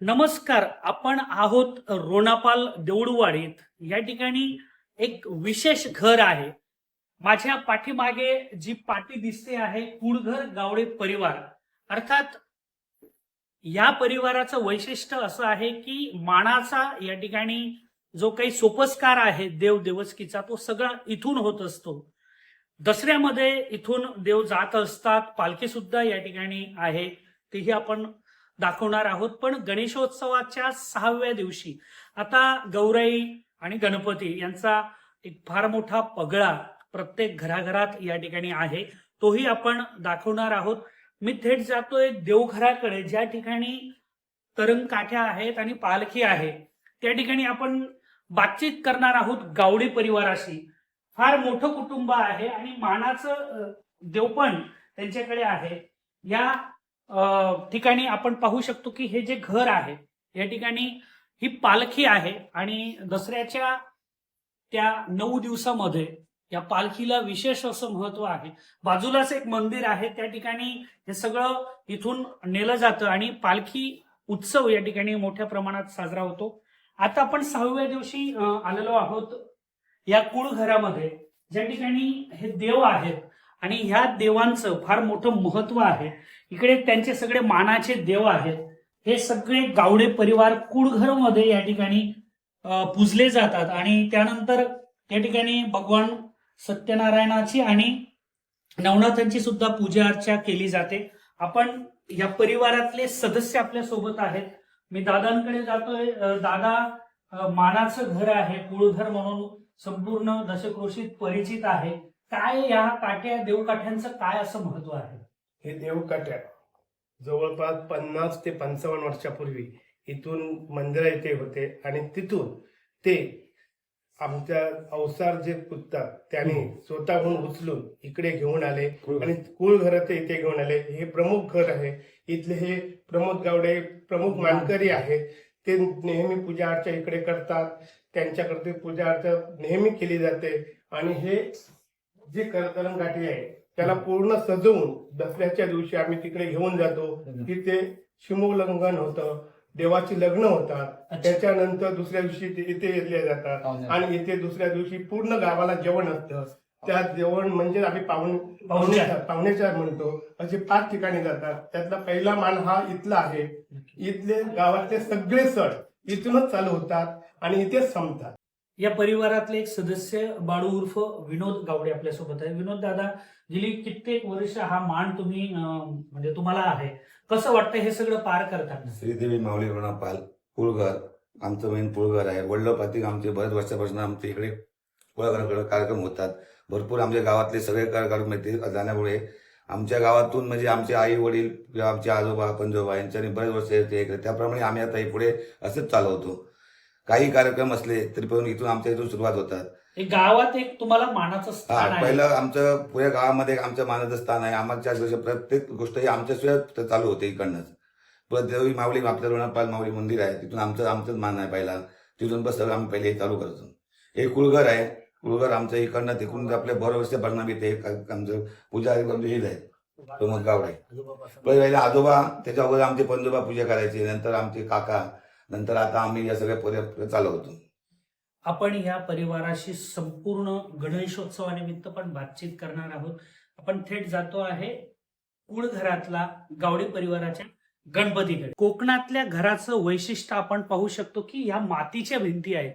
नमस्कार आपण आहोत रोणापाल देऊळवाडीत. या ठिकाणी एक विशेष घर आहे. माझ्या पाठीमागे जी पाटी दिसते आहे कुळघर गावडे परिवार. अर्थात या परिवाराचं वैशिष्ट्य असं आहे की मानाचा या ठिकाणी जो काही सोपस्कार आहे देव देवस्कीचा तो सगळा इथून होत असतो. दसऱ्यामध्ये इथून देव जात असतात पालखी सुद्धा या ठिकाणी आहे. तेही आपण दाखवणार आहोत. पण गणेशोत्सवाच्या सहाव्या दिवशी आता गौराई आणि गणपती यांचा एक फार मोठा पगळा प्रत्येक घराघरात या ठिकाणी आहे. तोही आपण दाखवणार आहोत. मी थेट जातोय देवघराकडे. ज्या ठिकाणी तरंग काठ्या आहेत आणि पालखी आहे त्या ठिकाणी आपण बातचीत करणार आहोत गावडी परिवाराशी. फार मोठं कुटुंब आहे आणि मानाचं देवपण त्यांच्याकडे आहे. या ठिकाणी आपण पाहू शकतो की हे जे घर आहे या ठिकाणी ही पालखी आहे आणि दसऱ्याच्या त्या नऊ दिवसामध्ये या पालखीला विशेष असं महत्त्व आहे. बाजूलाच एक मंदिर आहे त्या ठिकाणी हे सगळं इथून नेलं जातं आणि पालखी उत्सव या ठिकाणी मोठ्या प्रमाणात साजरा होतो. आता आपण सहाव्या दिवशी आलेलो आहोत या कुळघरामध्ये. ज्या ठिकाणी हे देव आहेत आणि ह्या देवांचं फार मोठं महत्त्व आहे. इकडे त्यांचे सगळे मानाचे देव आहेत. हे सगळे गावडे परिवार कुळघरमध्ये या ठिकाणी पूजले जातात. आणि त्यानंतर या ठिकाणी भगवान सत्यनारायणाची आणि नवनाथांची सुद्धा पूजा अर्चा केली जाते. आपण या परिवारातले सदस्य आपल्यासोबत आहेत. मी दादांकडे जातोय. दादा मानाचं घर आहे. कुळघर म्हणून संपूर्ण दशक्रोशीत परिचित आहे. काय या काट्या देवकाठ्यांचं काय असं महत्त्व आहे? हे देवकाट्या जवळपास पन्नास ते पंचावन्न वर्षापूर्वी इथून मंदिर इथे होते आणि तिथून ते आमच्या अवसार जे पुततात त्याने स्वतःहून उचलून इकडे घेऊन आले आणि कुळ घर ते इथे घेऊन आले. हे प्रमुख घर आहे. इथले हे प्रमोद गावडे प्रमुख मानकरी आहेत. ते नेहमी पूजा अर्चा इकडे करतात. त्यांच्याकडे पूजा अर्चा नेहमी केली जाते. आणि हे जे करकरण गाठी आहे त्याला पूर्ण सजवून दसऱ्याच्या दिवशी आम्ही तिकडे घेऊन जातो. तिथे शिमोल्लंघन होतं देवाची लग्न होतात. त्याच्यानंतर दुसऱ्या दिवशी ते इथे येतले जातात. आणि इथे दुसऱ्या दिवशी पूर्ण गावाला जेवण असतं. त्या जेवण म्हणजे आम्ही पाहुणे पाहुणेच्या पाहुणेच्या म्हणतो. असे पाच ठिकाणी जातात. त्यातला पहिला मान हा इथला आहे. इथले गावातले सगळे सण इथूनच चालू होतात आणि इथेच संपतात. या परिवारातले एक सदस्य बाळू उर्फ विनोद गावडे आपल्यासोबत आहे. विनोद दादा गेली कित्येक वर्ष हा मान तुम्ही म्हणजे तुम्हाला आहे. कसं वाटतं हे सगळं पार करताना? श्रीदेवी माऊली पाल पुळघर आमचं मेन पुळघर आहे. वडिलोपाती आमचे बऱ्याच वर्षापासून आमच्या इकडे पुळघराकडे कार्यक्रम होतात. भरपूर आमच्या गावातले सगळे कार्यक्रम येते. जाण्यामुळे आमच्या गावातून म्हणजे आमचे आई वडील किंवा आमचे आजोबा पंजोबा यांच्यानी बरेच वर्ष येते इकडे त्याप्रमाणे आम्ही आता हे पुढे असंच चालवतो. काही कार्यक्रम असले तरी पण इथून आमच्या इथून सुरुवात होतात. एक गावात एक तुम्हाला मानाचं स्थान हा आहे. पहिलं आमचं पुऱ्या गावामध्ये एक आमचं मानाचं स्थान आहे. आम्हाला जसं प्रत्येक गोष्ट ही आमच्याशिवाय चालू होते इकडनंच. परत देवी माऊली आपलं रोणापाल माऊली मंदिर आहे. तिथून आमचं आमचंच मान आहे पहिला. तिथून बस सगळं आम्ही पहिले हे चालू करतो हे कुळघर आहे. कुळघर आमचं इकडनं तिकडून आपल्या बरोबर वर्ष भरणं ते आमचं पूजा आमचे हेच आहे प्रमोद गावडे. पहिले आजोबा त्याच्या अगोदर आमचे पंजोबा पूजा करायचे. नंतर आमचे काका नंतर आता आम्ही या सगळ्या पर्या चालवतो. आपण या परिवाराशी संपूर्ण गणेशोत्सवानिमित्त पण बातचीत करणार आहोत. आपण थेट जातो आहे कुळघरातला गावडी परिवाराच्या गणपतीकडे. कोकणातल्या घराचं वैशिष्ट्य आपण पाहू शकतो की ह्या मातीच्या भिंती आहेत.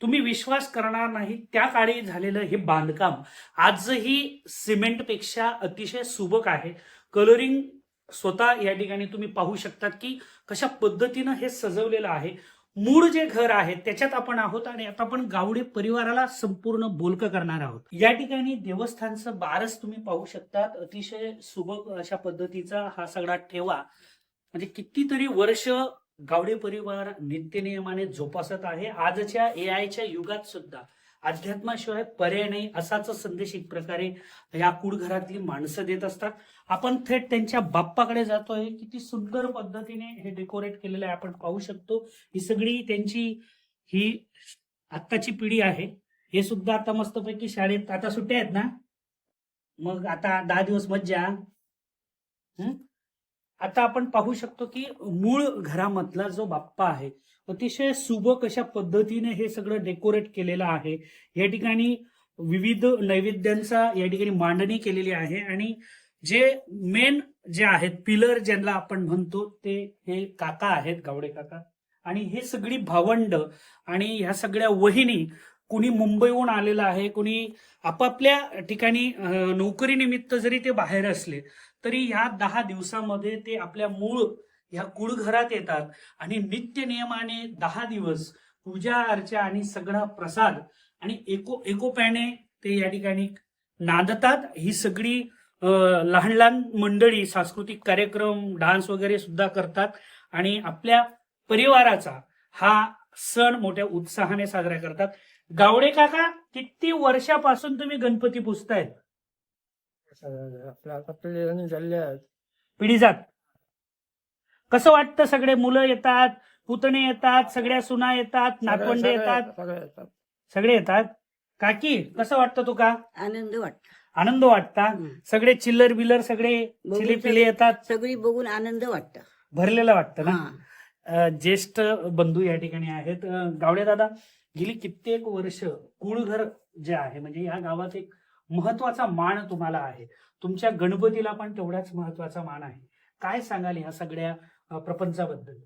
तुम्ही विश्वास करणार नाही त्या काळी झालेलं हे बांधकाम आजही सिमेंटपेक्षा अतिशय सुबक आहे. कलरिंग स्वतः या ठिकाणी तुम्ही पाहू शकतात की कशा पद्धतीनं हे सजवलेलं आहे. मूळ जे घर आहे त्याच्यात आपण आहोत आणि आता आपण गावडे परिवाराला संपूर्ण बोलकं करणार आहोत. या ठिकाणी देवस्थानचं बारस तुम्ही पाहू शकतात. अतिशय सुबक अशा पद्धतीचा हा सगळा ठेवा. म्हणजे कितीतरी वर्ष गावडे परिवार नित्यनियमाने जोपासत आहे. आजच्या ए आयच्या युगात सुद्धा अध्यात्माशिवाय पर्याय नाही असाच संदेश एक प्रकारे या कुडघरातली माणसं देत असतात. आपण थेट त्यांच्या बाप्पाकडे जातोय. किती सुंदर पद्धतीने हे डेकोरेट केलेलं आहे. आपण पाहू शकतो. ही सगळी त्यांची ही आत्ताची पिढी आहे. हे सुद्धा आता मस्तपैकी शाळेत आता सुट्ट्या आहेत ना? मग आता दहा दिवस मज्जा. आता आपण पाहू शकतो की मूळ घरामधला जो बाप्पा आहे अतिशय सुबक अशा पद्धतीने हे सगळं डेकोरेट केलेलं आहे. या ठिकाणी विविध नैवेद्यांचा या ठिकाणी मांडणी केलेली आहे आणि जे मेन जे आहेत पिलर ज्यांना आपण म्हणतो ते हे काका आहेत गावडे काका. आणि हे सगळी भावंड आणि ह्या सगळ्या वहिनी कुणी मुंबईहून आलेलं आहे कुणी आपापल्या ठिकाणी नोकरीनिमित्त जरी ते बाहेर असले तरी ह्या दहा दिवसामध्ये ते आपल्या मूळ ह्या कुळघरात येतात. आणि नित्य नियमाने दहा दिवस पूजा अर्चा आणि सगळा प्रसाद आणि एको एकोप्याने ते या ठिकाणी नांदतात. ही सगळी लहान लहान मंडळी सांस्कृतिक कार्यक्रम डान्स वगैरे सुद्धा करतात आणि आपल्या परिवाराचा हा सण मोठ्या उत्साहाने साजरा करतात. गावडे काका किती वर्षापासून तुम्ही गणपती पुजतायत? पिढी पिढीजात कसं वाटतं सगळे मुलं येतात पुतणे येतात सगळ्या सुना येतात नातवंडे सगळे- येतात? सगळे येतात. सगळे येतात? काकी कसं वाटतं तुका? आनंद वाटतो. आनंद वाटता. सगळे चिल्लर बिल्लर सगळे बघून चिले पिले येतात. सगळी बघून आनंद वाटत. भरलेलं वाटतं ना? अ, ज्येष्ठ बंधू या ठिकाणी आहेत. अ, गावडे दादा गेली कित्येक वर्ष कुळघर जे आहे म्हणजे या गावात एक महत्त्वाचा मान तुम्हाला आहे. तुमच्या गणपतीला पण तेवढाच महत्त्वाचा मान आहे. काय सांगाल ह्या सगळ्या अ, प्रपंचाबद्दल?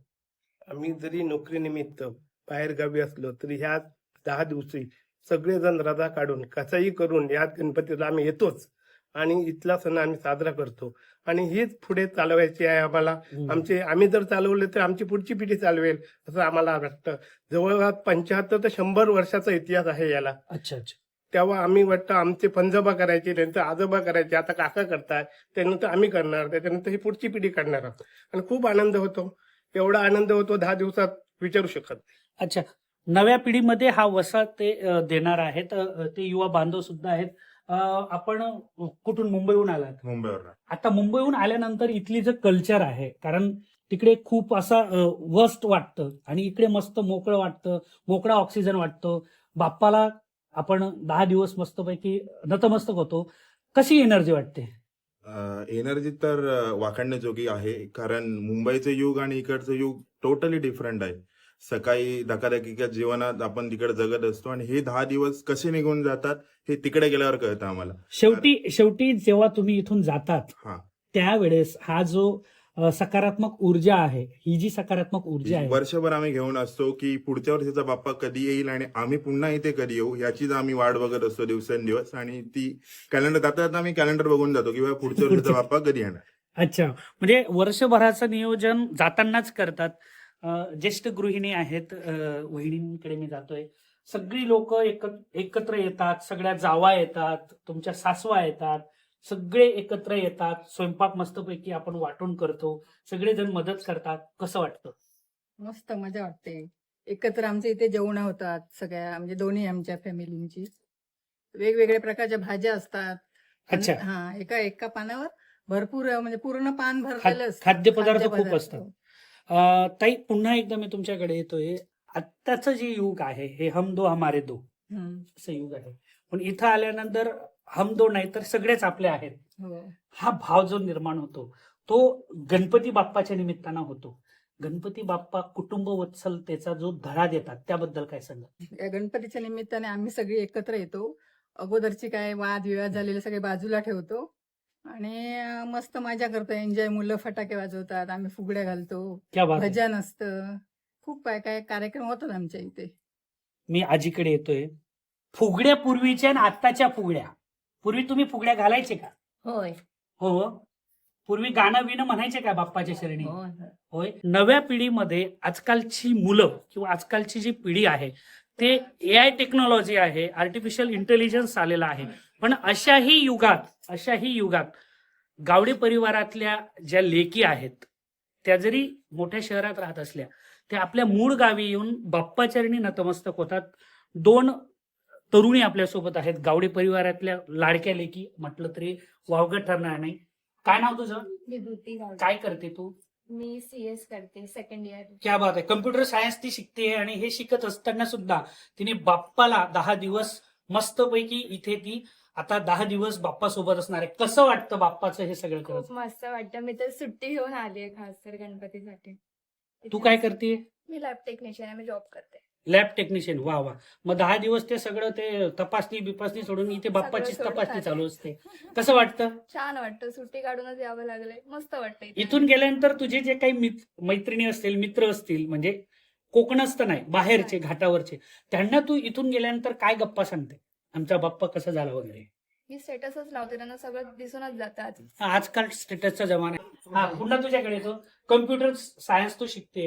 आम्ही जरी नोकरीनिमित्त बाहेर गावी असलो तरी ह्या दहा दिवशी सगळेजण रजा काढून कसाही करून या गणपतीला आम्ही येतोच. आणि इथला सण आम्ही साजरा करतो. आणि हीच पुढे चालवायची आहे आम्हाला. आमचे आम्ही जर चालवले तर आमची पुढची पिढी चालवेल असं आम्हाला वाटतं. जवळपास पंच्याहत्तर ते शंभर वर्षाचा इतिहास आहे याला. अच्छा अच्छा. तेव्हा आम्ही वाटतं आमचे पंजोबा करायचे त्यांचं आजोबा करायचे. आता काका करतात त्यानंतर आम्ही करणार त्याच्यानंतर ही पुढची पिढी करणार आहोत. आणि खूप आनंद होतो. एवढा आनंद होतो दहा दिवसात विचारू शकत. अच्छा. नव्या पिढीमध्ये हा वसा ते देणार आहेत. ते युवा बांधव सुद्धा आहेत. आपण कुठून मुंबईहून आलात? मुंबईवर आता मुंबईहून आल्यानंतर इथली जे कल्चर आहे कारण तिकडे खूप असा वस्ट वाटतं आणि इकडे मस्त मोकळं वाटतं मोकळा ऑक्सिजन वाटतो. बाप्पाला आपण दहा दिवस मस्तपैकी नतमस्तक होतो. कशी एनर्जी वाटते? एनर्जी तर वाखाणण्याजोगी आहे कारण मुंबईचं युग आणि इकडचं युग टोटली डिफरंट आहे. सकाळी धकाधकीच्या जीवनात आपण तिकडे जगत असतो आणि हे दहा दिवस कसे निघून जातात हे तिकडे गेल्यावर कळतं आम्हाला. शेवटी शेवटी जेव्हा तुम्ही इथून जातात हा. त्यावेळेस हा जो सकारात्मक ऊर्जा आहे ही जी सकारात्मक ऊर्जा आहे. वर्षभर आम्ही घेऊन असतो की पुढच्या वर्षीचा बाप्पा कधी येईल आणि आम्ही पुन्हा इथे कधी येऊ याचीच आम्ही वाट बघत असतो दिवसेंदिवस. आणि ती कॅलेंडर जाता आम्ही कॅलेंडर बघून जातो की पुढच्या वर्षीचा बाप्पा कधी येणार. अच्छा. म्हणजे वर्षभराचं नियोजन जातानाच करतात. ज्येष्ठ गृहिणी आहेत अं, वहिनींकडे मी जातोय सगळी लोक एकत्र येतात सगळ्या जावा येतात तुमच्या सासवा येतात सगळे एकत्र येतात स्वयंपाक मस्तपैकी आपण वाटून करतो सगळेजण मदत करतात कसं वाटतं मस्त मजा वाटते एकत्र आमच्या इथे जेवण होतात सगळ्या म्हणजे दोन्ही आमच्या फॅमिलींची वेगवेगळ्या प्रकारच्या भाज्या असतात अच्छा. हा एका एका पानावर भरपूर म्हणजे पूर्ण पान भरलेलं. खाद्यपदार्थ खूप. असतात. ताई पुन्हा एकदा मी तुमच्याकडे येतोय. आत्ताचं जे युग आहे हे हम दो हमारे दो. असं युग आहे. पण इथं आल्यानंतर हम दो नाही तर सगळेच आपले आहेत. हो. हा भाव जो निर्माण होतो तो गणपती बाप्पाच्या निमित्तानं होतो. गणपती बाप्पा कुटुंब वत्सलतेचा जो धडा देतात त्याबद्दल काय सांगा या गणपतीच्या निमित्ताने आम्ही सगळी एकत्र येतो. अगोदरची काय वाद विवाद झालेले सगळे बाजूला ठेवतो. आणि मस्त मजा करतो. एन्जॉय. मुलं फटाके वाजवतात. आम्ही फुगड्या घालतो. क्या बात आहे. भजन असतं. खूप काय काय कार्यक्रम होतात आमच्या इथे. मी आजीकडे येतोय. फुगड्या पूर्वीच्या आणि आत्ताच्या फुगड्या. पूर्वी तुम्ही फुगड्या घालायचे का? होय. हो पूर्वी गाणं विणं म्हणायचे का बाप्पाच्या शरणी? होय होय. नव्या पिढीमध्ये आजकालची मुलं किंवा आजकालची जी पिढी आहे ते ए आय टेक्नॉलॉजी आहे आर्टिफिशियल इंटेलिजन्स आलेला आहे. पण अशाही युगात अशाही युगात गावडे परिवारातल्या ज्या लेकी आहेत त्या जरी मोठ्या शहरात राहत असल्या त्या आपल्या मूळ गावी येऊन बाप्पाचरणी नतमस्तक होतात. दोन तरुणी आपल्यासोबत आहेत. गावडे परिवारातल्या लाडक्या लेकी म्हटलं तरी वावगं ठरणार नाही. काय नाव तुझं. काय करते तू? मी सीएस करते सेकंड इयर क्या बात आहे. कम्प्युटर सायन्स ती शिकते आणि हे शिकत असताना सुद्धा तिने बाप्पाला दहा दिवस मस्तपैकी इथे ती आता दहा दिवस बाप्पा सोबत असणार आहे कसं वाटतं बाप्पाचं हे सगळं करत खूप मस्त वाटतं. मी तर सुट्टी घेऊन आली आहे खास तर गणपतीसाठी. तू काय करते मी लॅब टेक्निशियन आहे मी जॉब करते. लॅब टेक्निशियन वा वा. मग दहा दिवस ते सगळं ते तपासणी बिपासणी सोडून इथे बाप्पाची सोडून तपासणी आले. चालू असते. कसं वाटतं? छान वाटतं. सुट्टी काढूनच यावं लागलंय. मस्त वाटतं इथे. इथून गेल्यानंतर तुझे जे काही मित- मैत्रिणी असतील मित्र असतील म्हणजे कोकणस्थ नाही बाहेरचे घाटावरचे त्यांना तू इथून गेल्यानंतर काय गप्पा सांगते? आमचा बाप्पा कसा झाला वगैरे? मी स्टेटसच लावते त्यांना सगळं दिसूनच जातं आज हा, आजकाल स्टेटसचा जमाना आहे. हा पुन्हा तुझ्याकडे येतो? कम्प्युटर सायन्स तू शिकते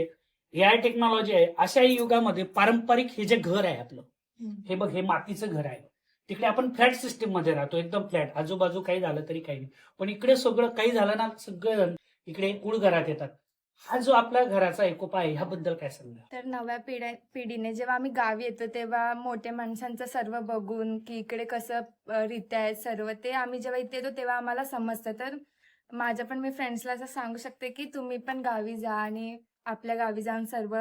ए आय टेक्नॉलॉजी आहे अशा युगामध्ये पारंपरिक हे जे घर आहे आपलं हे बघ हे मातीचं घर आहे. तिकडे आपण फ्लॅट सिस्टीममध्ये राहतो एकदम फ्लॅट. आजूबाजू काही झालं तरी काही नाही. पण इकडे सगळं काही झालं ना सगळं इकडे कुळ घरात येतात. हा जो आपल्या घराचा एकोपा आहे ह्याबद्दल काय सांगा तर नव्या पिढ्या पिढीने जेव्हा आम्ही गावी येतो तेव्हा मोठ्या माणसांचं सर्व बघून की इकडे कसं अ, रीत्या आहेत सर्व ते आम्ही जेव्हा इथे येतो तेव्हा आम्हाला समजतं. तर माझ्या पण मी फ्रेंड्सला असं सांगू शकते की तुम्ही पण गावी जा आणि आपल्या गावी जाऊन सर्व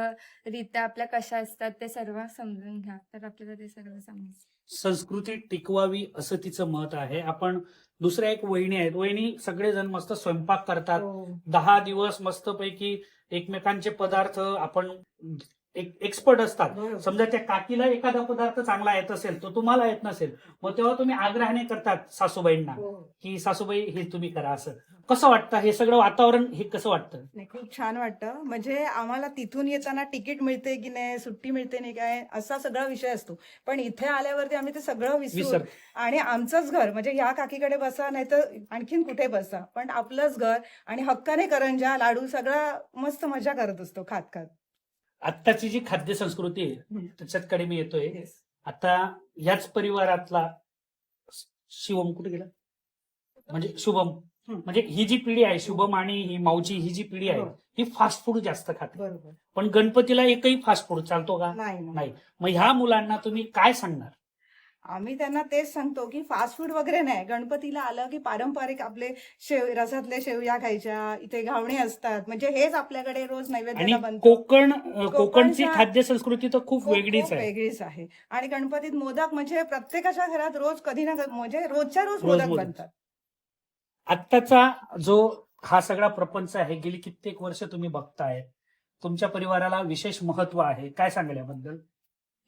रीत्या आपल्या कशा असतात ते सर्व समजून घ्या. तर आपल्याला ते सगळं समजतं. संस्कृती टिकवावी असं तिचं मत आहे. आपण दुसऱ्या एक वहिनी आहेत. वहिनी सगळेजण मस्त स्वयंपाक करतात. दहा दिवस मस्तपैकी एकमेकांचे पदार्थ आपण एक्सपर्ट असतात. समजा त्या काकीला एखादा पदार्थ चांगला येत असेल तो तुम्हाला येत नसेल मग तेव्हा तुम्ही आग्रहाने करतात सासूबाईंना की सासूबाई हे तुम्ही करा असं. कसं वाटतं? हे सगळं वातावरण हे कसं वाटतं? नाही खूप छान वाटतं. म्हणजे आम्हाला तिथून येताना तिकीट मिळते की नाही सुट्टी मिळते नाही काय असा सगळा विषय असतो. पण इथे आल्यावरती आम्ही ते सगळं विसर आणि आमचंच घर म्हणजे ह्या काकीकडे बसा नाही तर आणखीन कुठे बसा. पण आपलंच घर आणि हक्काने करंजा लाडू सगळा मस्त मजा करत असतो खात खात. आत्ताची जी खाद्य संस्कृती आहे. त्याच्याकडे मी येतोय. आता याच परिवारातला शिवम कुठे गेला म्हणजे शुभम. म्हणजे ही जी पिढी आहे शुभम आणि ही माऊची ही जी पिढी आहे हो. ही फास्ट फूड जास्त खाते पण गणपतीला एकही फास्ट फूड चालतो का. नाही मग ह्या मुलांना तुम्ही काय सांगणार आम्ही त्यांना तेच सांगतो की फास्ट फूड वगैरे नाही. गणपतीला आलं की पारंपरिक आपले शेव रसातले शेवया खायच्या इथे घावणे असतात. म्हणजे हेच आपल्याकडे रोज नैवेद्याला बनतं. कोकण कोकणची खाद्य संस्कृती तर खूप वेगळीच वेगळीच आहे. आणि गणपतीत मोदक म्हणजे प्रत्येकाच्या घरात रोज कधी ना म्हणजे रोजच्या रोज मोदक मोदक. बनतात. आत्ताचा जो हा सगळा प्रपंच आहे गेली कित्येक वर्ष तुम्ही बघताय. तुमच्या परिवाराला विशेष महत्त्व आहे. काय सांगाल याबद्दल?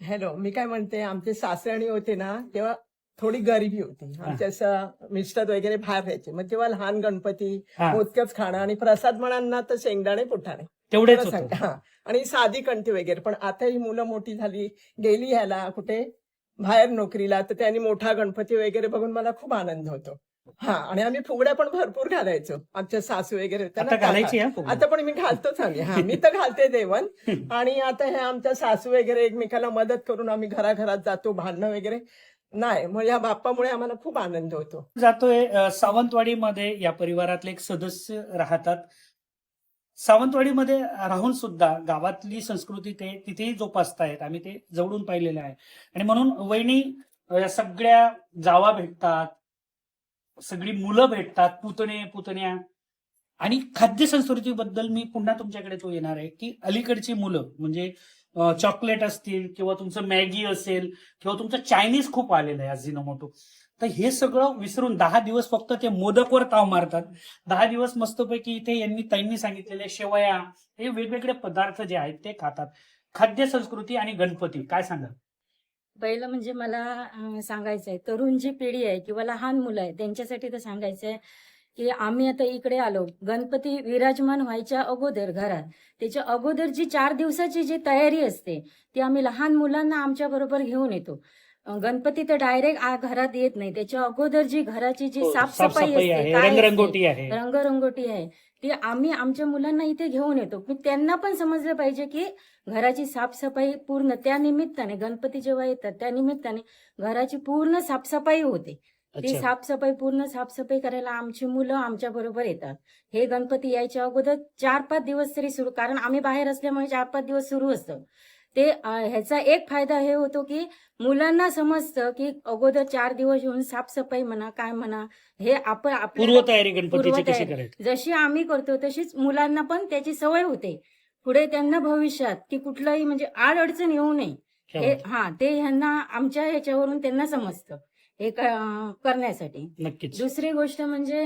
हॅलो मी काय म्हणते आमचे सासरणी होते ना तेव्हा थोडी गरिबी होती. आमचे असं मिस्टर वगैरे बाहेर राहायचे. मग तेव्हा लहान गणपती मोदकच खाणं आणि प्रसाद म्हणाल ना तर शेंगदाणे फुटाणे तेवढेच हा. आणि साधी कंठी वगैरे. पण आता ही मुलं मोठी झाली गेली ह्याला कुठे? बाहेर नोकरीला. तर त्यांनी मोठा गणपती वगैरे बघून मला खूप आनंद होतो. हा आणि आम्ही फुगड्या पण भरपूर घालायचो. आमच्या सासू वगैरे आता घालायची. हा फुगडी? आता पण मी घालतोच आम्ही. हा मी तर घालते देवण आणि आता हे आमच्या सासू वगैरे एकमेकाला मदत करून आम्ही घराघरात जातो भांडणं वगैरे. नाही मग या बाप्पामुळे आम्हाला खूप आनंद होतो. जातोय अ, सावंतवाडीमध्ये या परिवारातले एक सदस्य राहतात. सावंतवाडीमध्ये राहून सुद्धा गावातली संस्कृती ते तिथेही जोपासतायत. आम्ही ते जवळून पाहिलेलं आहे. आणि म्हणून वहिनी अ, या सगळ्या जावा भेटतात सगळी मुलं भेटतात पुतणे पुतण्या. आणि खाद्य संस्कृतीबद्दल मी पुन्हा तुमच्याकडे तो येणार आहे की अलीकडची मुलं म्हणजे चॉकलेट असतील किंवा तुमचं मॅगी असेल किंवा तुमचं चायनीज खूप आलेलं आहे अजिनोमोटो तर हे सगळं विसरून दहा दिवस फक्त ते मोदकवर ताव मारतात. दहा दिवस मस्तपैकी इथे यांनी त्यांनी सांगितलेले शेवया हे वेगवेगळे पदार्थ जे आहेत ते खातात. खाद्य संस्कृती आणि गणपती काय सांगा पहिलं म्हणजे मला सांगायचं आहे तरुण जी पिढी आहे किंवा लहान मुलं आहे त्यांच्यासाठी तर सांगायचं आहे की आम्ही आता इकडे आलो. गणपती विराजमान व्हायच्या अगोदर घरात. त्याच्या अगोदर जी चार दिवसाची जी तयारी असते ती आम्ही लहान मुलांना आमच्या बरोबर घेऊन येतो. गणपती तर डायरेक्ट घरात येत नाही. त्याच्या अगोदर जी घराची जी साफसफाई हो, साफसफाई असते रंगरंगोटी आहे. रंगरंगोटी आहे. ती आम्ही आमच्या मुलांना इथे घेऊन येतो. पण त्यांना पण समजलं पाहिजे की घराची साफसफाई पूर्ण त्या निमित्ताने गणपती जेव्हा येतात त्या निमित्ताने घराची पूर्ण साफसफाई होते. ती साफसफाई पूर्ण साफसफाई करायला आमची मुलं आमच्या बरोबर येतात. हे गणपती यायच्या अगोदर चार पाच दिवस तरी सुरू कारण आम्ही बाहेर असल्यामुळे चार पाच दिवस सुरू असतं. ते ह्याचा एक फायदा हे होतो की मुलांना समजतं की अगोदर चार दिवस येऊन साफसफाई म्हणा काय म्हणा हे आपण पूर्वतयारी गणपतीची कशी पूर्वतयारी. करायची? जशी आम्ही करतो तशीच मुलांना पण त्याची सवय होते. पुढे त्यांना भविष्यात की कुठलाही म्हणजे आड अडचण येऊ नये. हे. हा. ते ह्यांना आमच्या ह्याच्यावरून त्यांना समजतं. हे करण्यासाठी. नक्कीच. दुसरी गोष्ट म्हणजे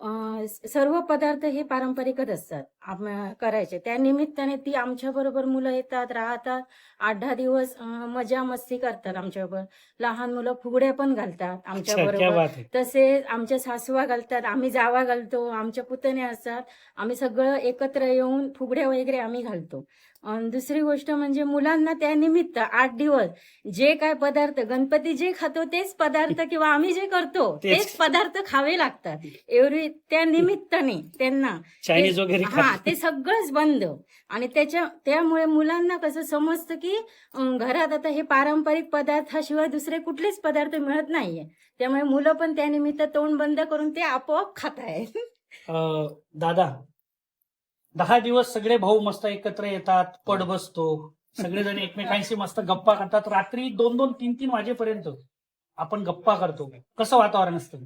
सर्व पदार्थ हे पारंपरिकच असतात. करायचे. त्या निमित्ताने ती आमच्या बरोबर मुलं येतात राहतात. आठ दहा दिवस मजा मस्ती करतात आमच्याबरोबर. लहान मुलं फुगड्या पण घालतात आमच्या बरोबर. बात आहे तसे आमच्या सासवा घालतात. आम्ही जावा घालतो. आमच्या पुतणे असतात. आम्ही सगळं एकत्र येऊन फुगड्या वगैरे आम्ही घालतो. दुसरी गोष्ट म्हणजे मुलांना त्या निमित्त आठ दिवस जे काय पदार्थ गणपती जे खातो तेच पदार्थ किंवा आम्ही जे करतो तेच. पदार्थ खावे लागतात एवढी त्या निमित्ताने त्यांना चायनीज वगैरे हा. ते सगळंच बंद आणि त्याच्या त्यामुळे मुलांना कसं समजतं की घरात आता हे पारंपरिक पदार्थाशिवाय दुसरे कुठलेच पदार्थ मिळत नाहीये त्यामुळे मुलं पण त्यानिमित्त तोंड बंद करून ते आपोआप खात आहेत दादा दहा दिवस सगळे भाऊ मस्त एकत्र येतात पड बसतो. सगळेजण एकमेकांशी मस्त गप्पा करतात. रात्री दोन दोन तीन तीन वाजेपर्यंत आपण गप्पा करतो. कसं वातावरण असतं?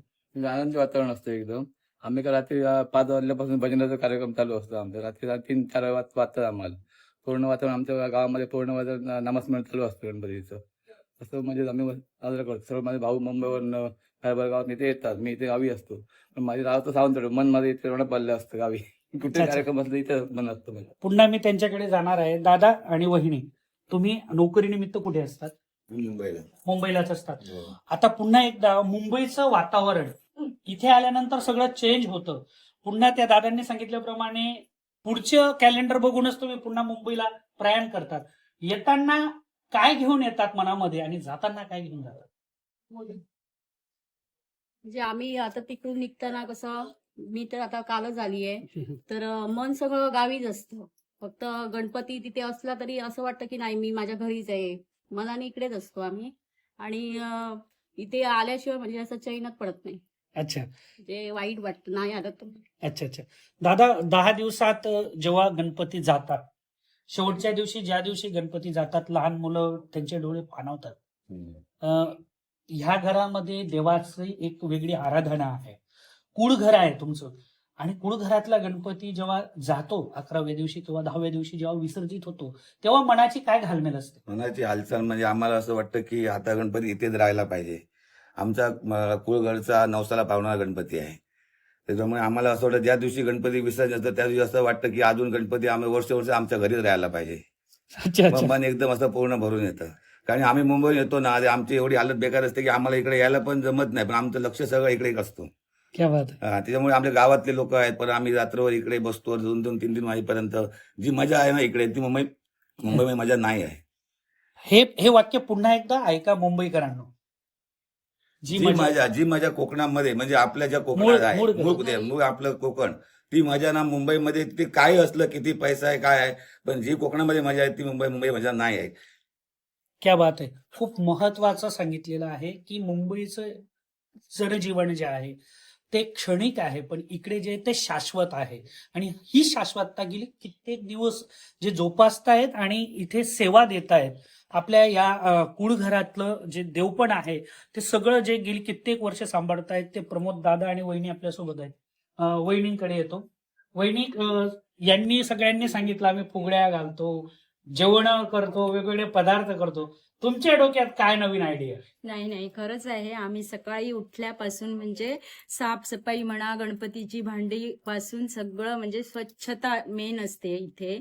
आनंदी वातावरण असतं एकदम. आम्ही का रात्री अं, पाच वाजल्यापासून भजनाचा कार्यक्रम चालू असतो आमचा. रात्री रा- तीन चार वाज वाजतात आम्हाला. पूर्ण वातावरण आमच्या गावामध्ये पूर्ण वातावरण नामस्मरण चालू असतं गणपतीचं. असं म्हणजे आम्ही साजरा करतो. सर्व माझे भाऊ मुंबईवरनं हरभर गावात इथे येतात. मी इथे गावी असतो. पण माझे राव तर सावंतवाडी. मन माझं इथे एवढं पडलं असतं गावी. कुठे अच्छा. कार्यक्रम असलं इथे पुन्हा मी त्यांच्याकडे जाणार आहे. दादा आणि वहिनी तुम्ही नोकरीनिमित्त कुठे असतात? मुंबईला. मुंबईलाच असतात. आता पुन्हा एकदा मुंबईचं वातावरण इथे आल्यानंतर सगळं चेंज होतं. पुन्हा त्या दादांनी सांगितल्याप्रमाणे पुढचं कॅलेंडर बघूनच तुम्ही पुन्हा मुंबईला प्रयाण करतात. येताना काय घेऊन येतात मनामध्ये आणि जाताना काय घेऊन जातात? म्हणजे आम्ही आता तिकडून निघताना कसं मी तर आता कालच आली आहे तर मन सगळं गावीच असतं. फक्त गणपती तिथे असला तरी असं वाटतं की नाही मी माझ्या घरीच आहे. मनाने इकडेच असतो आम्ही. आणि इथे आल्याशिवाय म्हणजे असं चैनच पडत नाही. अच्छा. म्हणजे वाईट वाटतं नाही आलं तर. अच्छा अच्छा. दादा दहा दिवसात जेव्हा गणपती जातात शेवटच्या दिवशी ज्या दिवशी गणपती जातात लहान मुलं त्यांचे डोळे पाणवतात अ, ह्या घरामध्ये देवाची एक वेगळी आराधना आहे. कुळ घर आहे तुमचं. आणि कुळ घरातला गणपती जेव्हा जातो अकराव्या दिवशी किंवा दहाव्या दिवशी जेव्हा विसर्जित होतो तेव्हा मनाची काय घालमेल असते? मनाची हालचाल म्हणजे आम्हाला असं वाटतं की आता गणपती इथेच राहायला पाहिजे. आमचा कुळघरचा नवसाला पावणारा गणपती आहे. त्याच्यामुळे आम्हाला असं वाटतं ज्या दिवशी गणपती विसर्जन असतं त्या दिवशी असं वाटतं की अजून गणपती आम्ही वर्ष वर्ष आमच्या घरीच राहायला पाहिजे. मन एकदम असं पूर्ण भरून येतं. कारण आम्ही मुंबईत येतो ना आमची एवढी हालत बेकार असते की आम्हाला इकडे यायला पण जमत नाही पण आमचं लक्ष सगळं इकडे असतो. क्या बात. हा, त्याच्यामुळे आपल्या गावातले लोक आहेत पण आम्ही रात्रभर इकडे बसतो दोन दोन तीन तीन वाजेपर्यंत जी मजा आहे ना इकडे ती मुंबई मुंबईमध्ये मजा नाही आहे. हे हे वाक्य पुन्हा एकदा ऐका मुंबईकरांनो. जी जी मजा जी मजा कोकणामध्ये म्हणजे आपल्या ज्या मूळ- कोकणात आहे मूळ मूळ ते- मूळ आपलं कोकण ती मजा ना मुंबईमध्ये ते काय असलं किती पैसा आहे काय आहे पण जी कोकणामध्ये मजा आहे ती मुंबई मुंबई मजा नाही आहे. क्या बात आहे खूप महत्वाचं सांगितलेलं आहे की मुंबईचं जनजीवन जे आहे ते क्षणिक आहे पण इकडे जे ते शाश्वत आहे. आणि ही शाश्वतता गेली कित्येक दिवस जे जोपासतायत आणि इथे सेवा देत आहेत आपल्या या कुळघरातलं जे देवपण आहे ते सगळं जे गेली कित्येक वर्ष सांभाळतायत ते प्रमोद दादा आणि वहिनी आपल्यासोबत आहेत. वहिनींकडे येतो. वहिनी यांनी सगळ्यांनी सांगितलं आम्ही फुगड्या घालतो जेवण करतो वेगवेगळे पदार्थ करतो. तुमच्या डोक्यात काय नवीन आयडिया नाही नाही खरंच आहे. आम्ही सकाळी उठल्यापासून म्हणजे साफसफाई म्हणा गणपतीची भांडी पासून सगळं म्हणजे स्वच्छता मेन असते इथे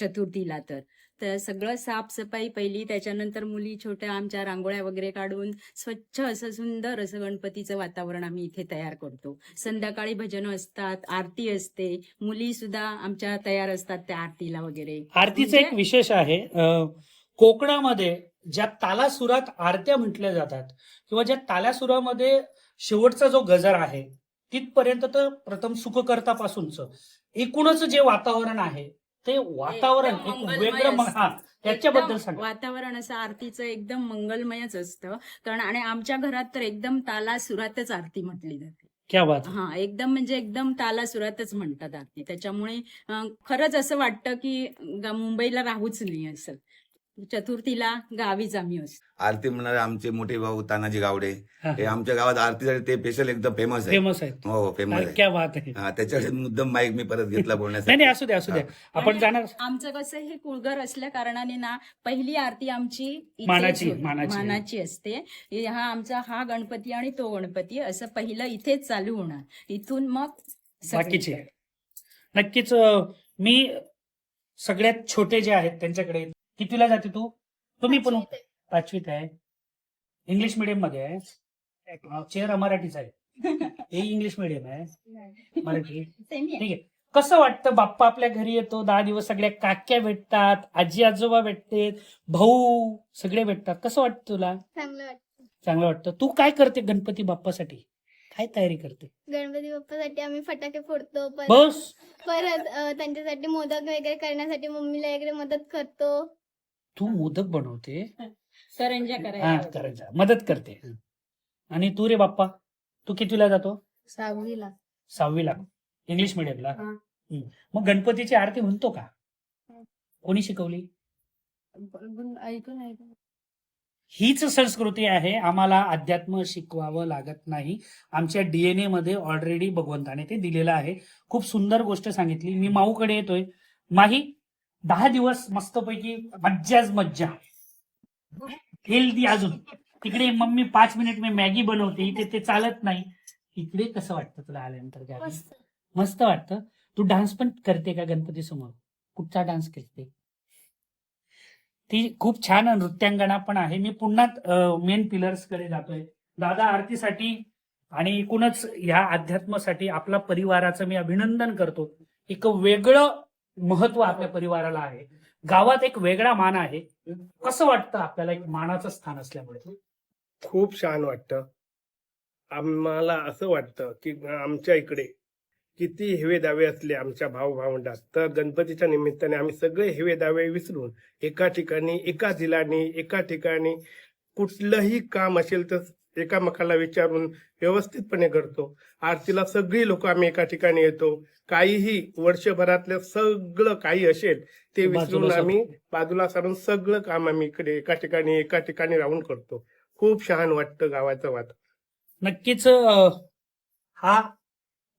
चतुर्थीला तर. तर सगळं साफसफाई पहिली त्याच्यानंतर मुली छोट्या आमच्या रांगोळ्या वगैरे काढून स्वच्छ असं सुंदर असं गणपतीचं वातावरण आम्ही इथे तयार करतो. संध्याकाळी भजनं असतात आरती असते. मुली सुद्धा आमच्या तयार असतात त्या आरतीला वगैरे. आरतीचं एक म्हणजे- विशेष आहे. कोकणामध्ये ज्या तालासुरात आरत्या म्हटल्या जातात किंवा ज्या तालासुरामध्ये शेवटचा जो गजर आहे तिथपर्यंत तर प्रथम सुखकर्तापासूनच. एकूणच जे वातावरण आहे ते वातावरण एक वेगळं हा त्याच्याबद्दल सांगा. वातावरण असं आरतीचं एकदम मंगलमयच असतं. कारण आणि आमच्या घरात तर एकदम ताला सुरातच आरती म्हटली जाते. क्या बात आहे. हा एकदम म्हणजे एकदम ताला सुरातच म्हणतात आरती. त्याच्यामुळे खरंच असं वाटतं की मुंबईला राहूच नाही असं. चतुर्थीला गावीच आम्ही असतो. आरती म्हणणारे आमचे मोठे भाऊ तानाजी गावडे. हा. हे. आमच्या गावात आरतीसाठी ते स्पेशल एकदम फेमस आहे फेमस आहेत. हो फेमस आहे क्या बात आहे हा त्याच्याकडे मुद्दम माईक मी परत घेतला नाही बोलण्यासाठी. नाही असू द्या असू द्या. आपण आणि जाणार आमचं कसं हे कुळघर असल्या कारणाने ना पहिली आरती आमची इथेच मानाची, होते. मानाची. मानाची असते. हे हा आमचा हा गणपती आणि तो गणपती असं पहिलं इथेच चालू होणार. इथून मग सगळीकडे. बाकीचे नक्कीच अं, मी सगळ्यात छोटे जे आहेत त्यांच्याकडे कितीला जाते तू? तुम्ही पण पाचवीत आहे. इंग्लिश मिडियममध्ये आहे. अं, चेहरा मराठीचा आहे. हे इंग्लिश मिडियम आहे. मराठी. आहे. ठीक आहे. कसं वाटतं बाप्पा आपल्या घरी येतो? दहा दिवस सगळ्या काक्या भेटतात आजी आजोबा भेटतात भाऊ सगळे भेटतात. कसं वाटतं तुला? चांगलं वाटतं. चांगलं वाटतं. तू काय करते गणपती बाप्पासाठी? काय तयारी करते? गणपती बाप्पासाठी आम्ही फटाके फोडतो परत बस. परत अं, त्यांच्यासाठी मोदक वगैरे करण्यासाठी मम्मीला वगैरे मदत करतो. तू मोदक बनवते. करंज्या हा करायला करायचा मदत करते. आणि तू रे बाप्पा तू कितीला जातो? सहावीला. सहावीला. इंग्लिश मिडियमला हा. मग गणपतीची आरती म्हणतो का? कोणी शिकवली? ऐकून ऐकून. हीच संस्कृती आहे. आम्हाला अध्यात्म शिकवावं लागत नाही. आमच्या डीएनए मध्ये ऑलरेडी भगवंताने ते दिलेलं आहे. खूप सुंदर गोष्ट सांगितली. मी माऊकडे येतोय. माही दहा दिवस मस्तपैकी मज्जाच मज्जा. हेल्दी अजून. तिकडे मम्मी पाच मिनिट मी मॅगी बनवते इथे ते चालत नाही. इकडे कसं वाटतं तुला आल्यानंतर गावी? मस्त. वाटतं. तू डान्स पण करते का गणपती समोर? कुठचा डान्स करते? ती खूप छान नृत्यांगना पण आहे. मी पुन्हा मेन पिलर्सकडे जातोय. दादा आरतीसाठी आणि एकूणच ह्या अध्यात्मासाठी आपल्या परिवाराचं मी अभिनंदन करतो. एक वेगळं महत्त्व आपल्या परिवाराला आहे. गावात एक वेगळा मान आहे. कसं वाटतं आपल्याला एक मानाचं स्थान असल्यामुळे? खूप छान वाटतं. आम्हाला असं वाटतं की आमच्या इकडे किती हेवे दावे असले आमच्या भाऊ भावंडात. तर गणपतीच्या निमित्ताने आम्ही सगळे हेवे दावे विसरून एका ठिकाणी एका जिलानी एका ठिकाणी कुठलंही काम असेल तर एकामेकाला विचारून व्यवस्थितपणे करतो आरतीला सगळी लोक आम्ही एका ठिकाणी येतो. काहीही वर्षभरातलं सगळं काही असेल ते विसरून सारून. आम्ही बाजूला सारून सगळं काम आम्ही इकडे एका ठिकाणी एका ठिकाणी राहून करतो. खूप छान वाटतं गावाचं वातावरण. नक्कीच हा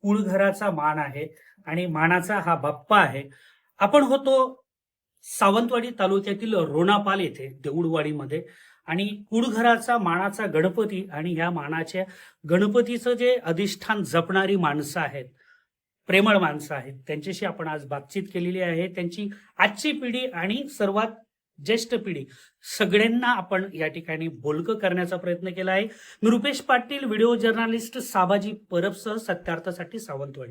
कुळघराचा मान आहे आणि मानाचा हा बाप्पा आहे. आपण होतो सावंतवाडी तालुक्यातील रोणापाल येथे देऊळवाडीमध्ये. आणि कुळघराचा मानाचा गणपती आणि ह्या मानाच्या गणपतीचं जे अधिष्ठान जपणारी माणसं आहेत प्रेमळ माणसं आहेत त्यांच्याशी आपण आज बातचीत केलेली आहे. त्यांची आजची पिढी आणि सर्वात ज्येष्ठ पिढी सगळ्यांना आपण या ठिकाणी बोलकं करण्याचा प्रयत्न केला आहे. मी रुपेश पाटील व्हिडिओ जर्नालिस्ट साबाजी परबसह सत्यार्थासाठी सावंतवाडी.